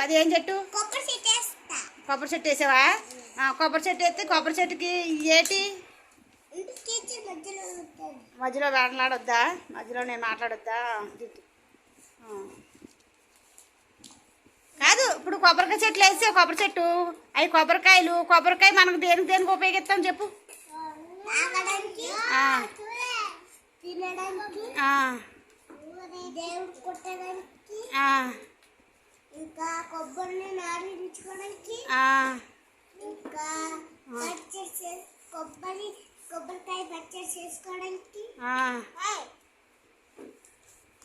అది ఏం చెట్టు? కొబ్బరి చెట్టేస్తా కొబ్బరి చెట్టు వేసావా? ఆ, కొబ్బరి చెట్టు వేస్తే కొబ్బరి చెట్టుకి ఏటి? మధ్యలో మాట్లాడొద్దా? మధ్యలో నేను మాట్లాడొద్దా. కాదు ఇప్పుడు కొబ్బరికాయ చెట్లు వేస్తే కొబ్బరి చెట్టు. అవి కొబ్బరికాయలు. కొబ్బరికాయ మనకు దేనికి దేనికి ఉపయోగిస్తాం చెప్పు. తినడానికి? దేవుడు కొట్టడానికి? ఇంకా కొబ్బరిని నారించుకోవడానికి ఇంకా కొబ్బరి కొబ్బరికాయ పచ్చడి చేసుకోవడానికి.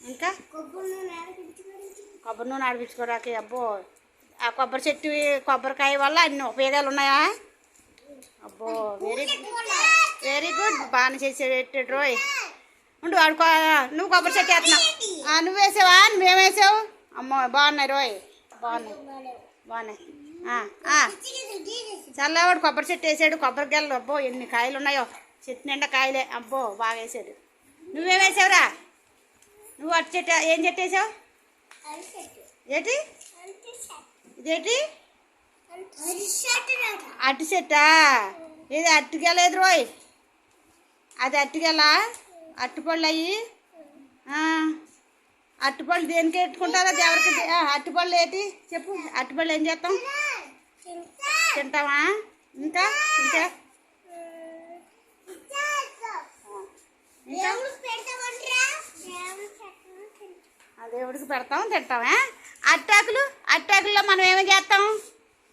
ఇంకా? కొబ్బరిని నారించుకోవడానికి. కొబ్బరి నూనె ఆడిపించుకోరాకి అబ్బో. ఆ కొబ్బరి చెట్టు కొబ్బరికాయ వల్ల అన్ని ఉపయోగాలు ఉన్నాయా? అబ్బో వెరీ వెరీ గుడ్ బాగానే చేసేటట్టు రోయ్. ఉండు వాడు కొ- నువ్వు కొబ్బరి చెట్టు వేస్తున్నావు ఆ, నువ్వు వేసావా? మేము వేసావు? అమ్మో బాగున్నాయి రోయ్? బాగున్నాయి బాగున్నాయి. చల్లవాడు కొబ్బరి చెట్టు వేసాడు కొబ్బరికాయలు అబ్బో ఎన్ని కాయలు ఉన్నాయో. చెట్టు నిండా కాయలే. అబ్బో బాగా వేసాడు. నువ్వేం వేసావురా? నువ్వు అటు చెట్టు ఏం చెట్టు వేసావు? ఏంటి? ఇదేంటి? అట్టి చెట్టా? ఇది అట్టుకెళ్ళలేదు రోయ్? అది అట్టుకెళ్ళా అట్టుపళ్ళు అయ్యి? అట్టుపళ్ళు దేనికి పెట్టుకుంటారా ఎవరికి అరటిపళ్ళు అట్టుపళ్ళు ఏంటి? చెప్పు. అట్టుపళ్ళు ఏం చేస్తాం? తింటావా? ఇంకా? ఇంకా? దేవుడికి పెడతాం తింటావా? అట్టాకులు? అట్టాకుల్లో మనం ఏమి చేస్తాం?